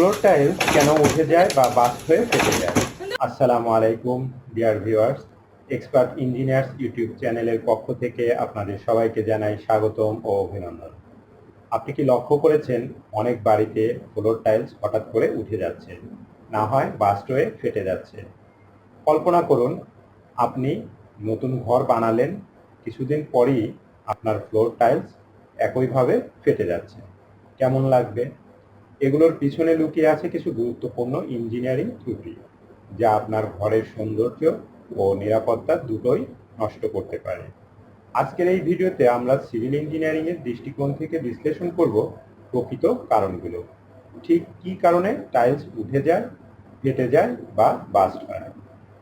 Floor tiles কেন উঠে যায় বা বাস্ট হয়ে ফেটে যায়? আসসালামু আলাইকুম dear viewers expert engineers YouTube চ্যানেলের পক্ষ থেকে আপনাদের সবাইকে জানাই স্বাগতম ও অভিনন্দন। আপনি কি লক্ষ্য করেছেন অনেক বাড়িতে ফ্লোর টাইলস হঠাৎ করে উঠে যাচ্ছে, না হয় বাস্ট হয়ে ফেটে যাচ্ছে? কল্পনা করুন, আপনি নতুন ঘর বানালেন, কিছুদিন পরই আপনার ফ্লোর টাইলস একইভাবে ফেটে যাচ্ছে। কেমন লাগবে? এগুলোর পিছনে লুকিয়ে আছে কিছু গুরুত্বপূর্ণ ইঞ্জিনিয়ারিং ত্রুটি, যা আপনার ঘরের সৌন্দর্য ও নিরাপত্তা দুটোই নষ্ট করতে পারে। আজকের এই ভিডিওতে আমরা সিভিল ইঞ্জিনিয়ারিং এর দৃষ্টিকোণ থেকে বিশ্লেষণ করব প্রকৃত কারণগুলো। ঠিক কী কারণে টাইলস উঠে যায়, ফেটে যায় বা বাস্ট হয়?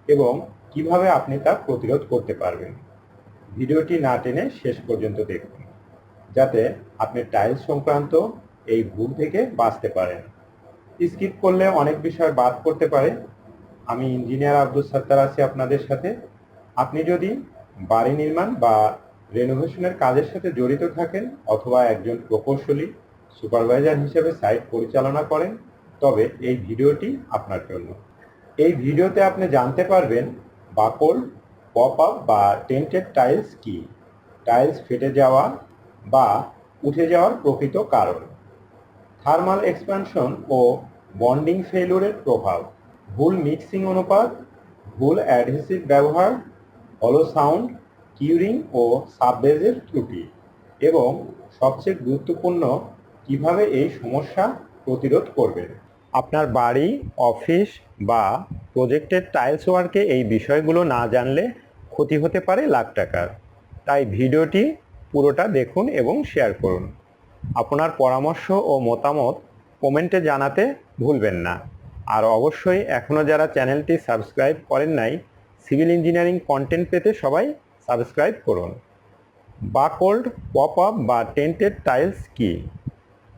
এবং কীভাবে আপনি তা প্রতিরোধ করতে পারবেন? ভিডিওটি না টেনে শেষ পর্যন্ত দেখুন, যাতে আপনি টাইলস সংক্রান্ত এই ভুল থেকে বাঁচতে পারেন স্কিপ করলে অনেক বিষয় বাদ করতে পারে। আমি ইঞ্জিনিয়ার আব্দুল সত্তার আছি আপনাদের সাথে। আপনি যদি বাড়ি নির্মাণ বা রেনোভেশনের কাজের সাথে জড়িত থাকেন অথবা একজন প্রকৌশলী সুপারভাইজার হিসেবে সাইট পরিচালনা করেন, তবে এই ভিডিওটি আপনার জন্য। এই ভিডিওতে আপনি জানতে পারবেন বাকল পপ আপ বা টেন্টেড টাইলস কি। টাইলস ফেটে যাওয়া বা উঠে যাওয়ার প্রকৃত কারণ। থার্মাল এক্সপ্যানশন ও বন্ডিং ফেলুরের প্রভাব, ভুল মিক্সিং অনুপাত, ভুল অ্যাডহেসিভ ব্যবহার হলো সাউন্ড কিউরিং ও সাববেজের ত্রুটি এবং সবচেয়ে গুরুত্বপূর্ণ, কীভাবে এই সমস্যা প্রতিরোধ করবেন আপনার বাড়ি অফিস বা প্রজেক্টের টাইলস ওয়ার্কে এই বিষয়গুলো না জানলে ক্ষতি হতে পারে লাখ টাকার। তাই ভিডিওটি পুরোটা দেখুন এবং শেয়ার করুন। আপনার পরামর্শ ও মতামত কমেন্টে জানাতে ভুলবেন না। আর অবশ্যই এখনও যারা চ্যানেলটি সাবস্ক্রাইব করেন নাই, সিভিল ইঞ্জিনিয়ারিং কন্টেন্ট পেতে সবাই সাবস্ক্রাইব করুন। বাকোল্ড পপ আপ বা টেন্টেড টাইলস কি?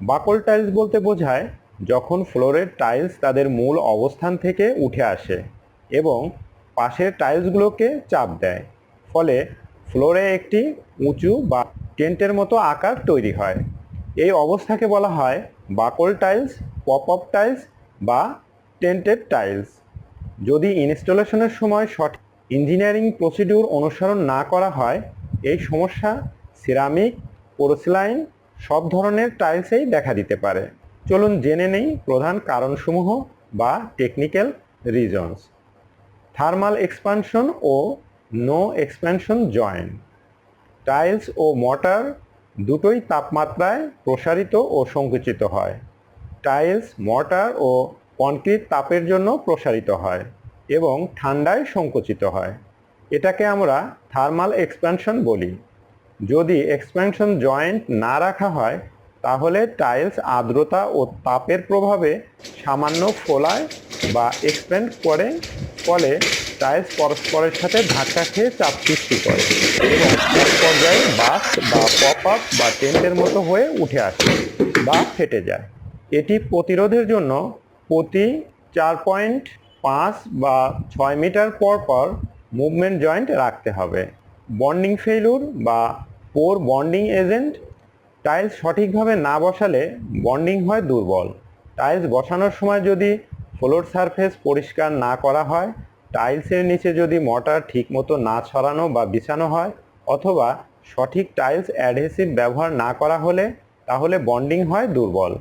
বাকল টাইলস বলতে বোঝায় যখন ফ্লোরের টাইলস তাদের মূল অবস্থান থেকে উঠে আসে এবং পাশের টাইলসগুলোকে চাপ দেয়। ফলে ফ্লোরে একটি উঁচু বা টেন্টের মতো আকার তৈরি হয়। এই অবস্থাকে বলা হয় buckle tiles pop up tiles বা টেন্টেড টাইলস। যদি ইনস্টলেশনের সময় সঠিক ইঞ্জিনিয়ারিং প্রসিডিউর অনুসরণ না করা হয়, এই সমস্যা সিরামিক, পোরসিলাইন, সব ধরনের টাইলসেই দেখা দিতে পারে। চলুন জেনে নেই প্রধান কারণসমূহ বা টেকনিক্যাল রিজনস। থার্মাল এক্সপানশন ও নো এক্সপ্যানশন জয়েন্ট। টাইলস ও মটার দুটোই তাপমাত্রায় প্রসারিত ও সংকুচিত হয়। টাইলস, মর্টার ও কনক্রিট তাপের জন্য প্রসারিত হয় এবং ঠান্ডায় সংকুচিত হয়। এটাকে আমরা থার্মাল এক্সপ্যানশন বলি। যদি এক্সপ্যানশন জয়েন্ট না রাখা হয়, তাহলে টাইলস আর্দ্রতা ও তাপের প্রভাবে সামান্য ফোলায় বা এক্সপ্যান্ড করে, ফলে টাইলস পরস্পরের সাথে ধাক্কা খেয়ে চাপ সৃষ্টি করে। এবং এক পর্যায়ে বাস বা পপ আপ বা টেন্টের মতো হয়ে উঠে আসে বা ফেটে যায়। এটি প্রতিরোধের জন্য প্রতি চার পয়েন্ট পাঁচ বা ছয় মিটার পর পর মুভমেন্ট জয়েন্ট রাখতে হবে। বন্ডিং ফেলুর বা পোর বন্ডিং এজেন্ট টাইলস সঠিকভাবে না বসালে বন্ডিং হয় দুর্বল। টাইলস বসানোর সময় যদি ফ্লোর সারফেস পরিষ্কার না করা হয় টাইলসের নিচে যদি মটার ঠিকমতো না ছড়ানো বা বিছানো হয়, অথবা সঠিক টাইলস অ্যাডহেসিভ ব্যবহার না করা হলে, তাহলে বন্ডিং হয় দুর্বল।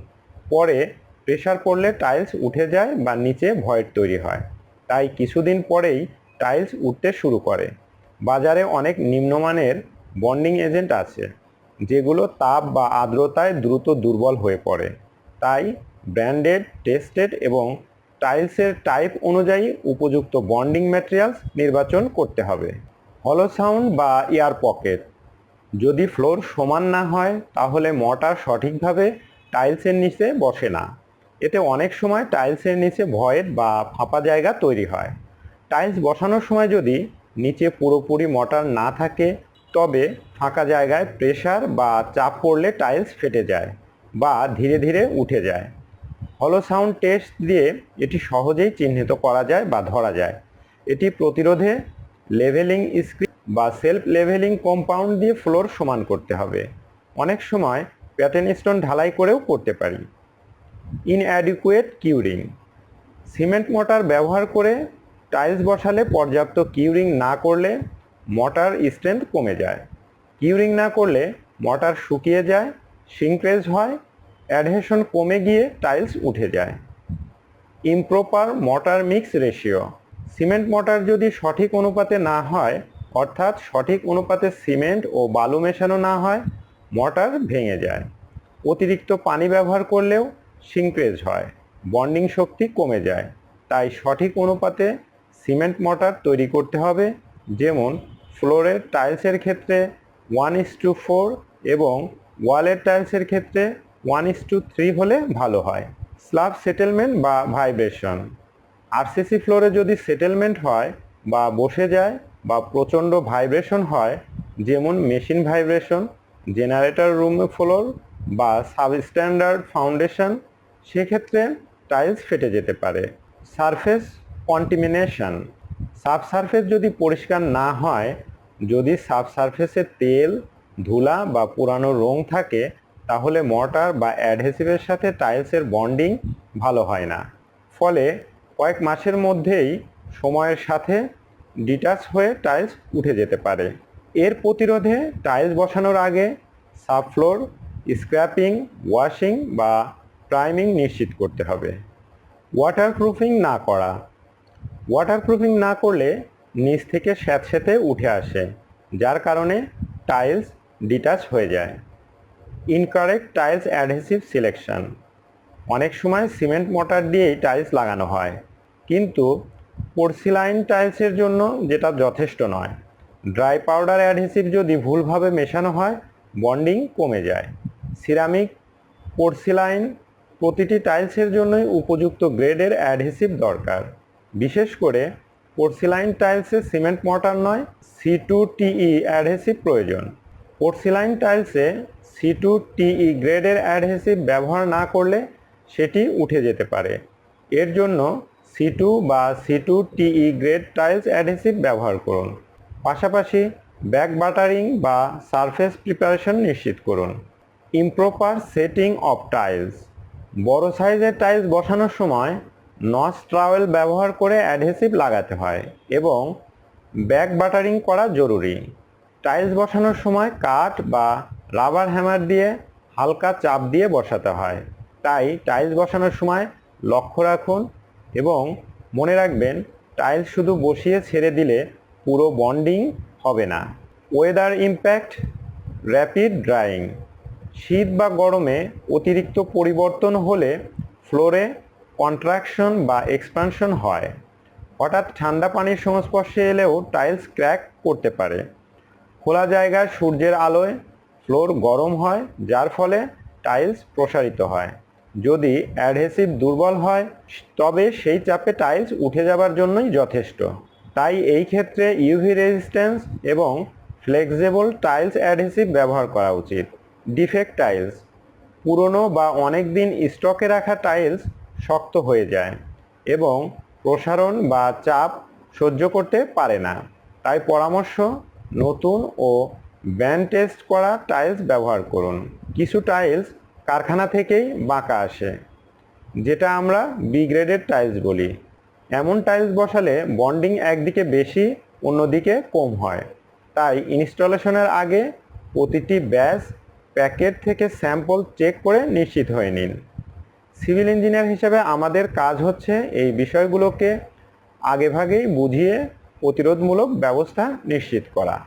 পরে প্রেশার পড়লে টাইলস উঠে যায় বা নিচে ভয়েড তৈরি হয়। তাই কিছুদিন পরেই টাইলস উঠতে শুরু করে। বাজারে অনেক নিম্নমানের বন্ডিং এজেন্ট আছে, যেগুলো তাপ বা আর্দ্রতায় দ্রুত দুর্বল হয়ে পড়ে। তাই ব্র্যান্ডেড, টেস্টেড এবং টাইলসের টাইপ অনুযায়ী উপযুক্ত বন্ডিং ম্যাটেরিয়ালস নির্বাচন করতে হবে। হলো সাউন্ড বা এয়ার পকেট। যদি ফ্লোর সমান না হয়, তাহলে মটার সঠিকভাবে টাইলসের নিচে বসে না। এতে অনেক সময় টাইলসের নিচে ভয়েড বা ফাঁপা জায়গা তৈরি হয়। টাইলস বসানোর সময় যদি নিচে পুরোপুরি মটার না থাকে, তবে ফাঁকা জায়গায় প্রেশার বা চাপ পড়লে টাইলস ফেটে যায় বা ধীরে ধীরে উঠে যায়। হলো সাউন্ড টেস্ট দিয়ে এটি সহজেই চিহ্নিত করা যায় বা ধরা যায়। এটি প্রতিরোধে লেভেলিং স্ক্রিন বা সেলফ লেভেলিং কম্পাউন্ড দিয়ে ফ্লোর সমান করতে হবে। অনেক সময় প্যাটার্ন স্টোন ঢালাই করেও করতে পারি। Inadequate curing. সিমেন্ট মোটার ব্যবহার করে টাইলস বসালে পর্যাপ্ত কিউরিং না করলে মোটার স্ট্রেংথ কমে যায়। কিউরিং না করলে মোটার শুকিয়ে যায়, সিঙ্ক্রেজ হয় অ্যাডহেশন কমে গিয়ে টাইলস উঠে যায়। Improper mortar mix ratio. Cement mortar যদি সঠিক অনুপাতে না হয়, অর্থাৎ সঠিক অনুপাতে সিমেন্ট ও বালু মেশানো না হয় মটার ভেঙে যায়। অতিরিক্ত পানি ব্যবহার করলেও সিঙ্ক্রেজ হয়, বন্ডিং শক্তি কমে যায়। তাই সঠিক অনুপাতে সিমেন্ট মটার তৈরি করতে হবে, যেমন ফ্লোরের টাইলসের ক্ষেত্রে ওয়ান ইস টু ফোর এবং ওয়ালের টাইলসের ক্ষেত্রে ওয়ান ইস টু থ্রি হলে ভালো হয়। স্ল্যাব সেটেলমেন্ট বা ভাইব্রেশন আরসিসি ফ্লোরে যদি সেটেলমেন্ট হয় বা বসে যায় বা প্রচণ্ড ভাইব্রেশন হয়, যেমন machine vibration generator room floor বা সাবস্ট্যান্ডার্ড ফাউন্ডেশন সেক্ষেত্রে টাইলস ফেটে যেতে পারে। সারফেস কন্টিমিনেশন সাব সাবসারফেস যদি পরিষ্কার না হয়, যদি সাব সাবসারফেসে তেল, ধুলা বা পুরানো রং থাকে তাহলে মর্টার বা অ্যাডহেসিভের সাথে টাইলসের বন্ডিং ভালো হয় না। ফলে কয়েক মাসের মধ্যেই সময়ের সাথে ডিটাচ হয়ে টাইলস উঠে যেতে পারে। এর প্রতিরোধে টাইলস বসানোর আগে সাবফ্লোর স্ক্র্যাপিং ওয়াশিং বা প্রাইমিং নিশ্চিত করতে হবে। ওয়াটারপ্রুফিং না করা। ওয়াটারপ্রুফিং না করলে নিচ থেকে স্যাঁতস্যাঁতে উঠে আসে, যার কারণে টাইলস ডিটাচ হয়ে যায়। ইনকারেক্ট টাইলস অ্যাডহেসিভ সিলেকশন অনেক সময় সিমেন্ট মোটার দিয়েই টাইলস লাগানো হয়। কিন্তু পোর্সিলাইন টাইলসের জন্য যেটা যথেষ্ট নয়। ড্রাই পাউডার অ্যাডহেসিভ যদি ভুলভাবে মেশানো হয় বন্ডিং কমে যায়। সিরামিক পোর্সিলাইন প্রতিটি টাইলসের জন্যই উপযুক্ত গ্রেডের অ্যাডহেসিভ দরকার। বিশেষ করে পোর্সিলাইন টাইলসে সিমেন্ট মর্টার নয় সি টু টিই অ্যাডহেসিভ প্রয়োজন। পোর্সিলাইন টাইলসে সি টু টিই গ্রেডের অ্যাডহেসিভ ব্যবহার না করলে সেটি উঠে যেতে পারে। এর জন্য সি টু বা C two T E grade tiles adhesive ব্যবহার করুন। পাশাপাশি ব্যাক বাটারিং বা সারফেস প্রিপারেশন নিশ্চিত করুন। Improper setting of tiles. বড় সাইজের টাইলস বসানোর সময় নস ট্রাওয়েল ব্যবহার করে অ্যাডহেসিভ লাগাতে হয় এবং ব্যাক বাটারিং করা জরুরি। টাইলস বসানোর সময় কাঠ বা রাবার হ্যামার দিয়ে হালকা চাপ দিয়ে বসাতে হয়। তাই টাইলস বসানোর সময় লক্ষ্য রাখুন এবং মনে রাখবেন টাইলস শুধু বসিয়ে ছেড়ে দিলে পুরো বন্ডিং হবে না। Weather impact, rapid drying. শীত বা গরমে অতিরিক্ত পরিবর্তন হলে ফ্লোরে কন্ট্রাকশন বা এক্সপানশন হয়। হঠাৎ ঠান্ডা পানির সংস্পর্শে এলেও টাইলস ক্র্যাক করতে পারে। খোলা জায়গায় সূর্যের আলোয় ফ্লোর গরম হয়, যার ফলে টাইলস প্রসারিত হয়। যদি অ্যাডহেসিভ দুর্বল হয়, তবে সেই চাপে টাইলস উঠে যাবার জন্যই যথেষ্ট। তাই এই ক্ষেত্রে ইউভি রেজিস্ট্যান্স এবং ফ্লেক্সিবল টাইলস অ্যাডহেসিভ ব্যবহার করা উচিত। Defect tiles. পুরনো বা অনেক দিন স্টকে রাখা টাইলস শক্ত হয়ে যায় এবং প্রসারণ বা চাপ সহ্য করতে পারে না। তাই পরামর্শ, নতুন ও ব্যান্ড টেস্ট করা টাইলস ব্যবহার করুন। কিছু টাইলস কারখানা থেকেই বাঁকা আসে, যেটা আমরা বি গ্রেডের টাইলস বলি। এমন টাইলস বসালে বন্ডিং একদিকে বেশি, অন্যদিকে কম হয়। তাই ইনস্টলেশনের আগে প্রতিটি ব্যাস প্যাকেট থেকে স্যাম্পল চেক করে নিশ্চিত হয়ে নিন। সিভিল ইঞ্জিনিয়ার হিসেবে আমাদের কাজ হচ্ছে এই বিষয়গুলোকে আগেভাগেই বুঝিয়ে প্রতিরোধমূলক ব্যবস্থা নিশ্চিত করা।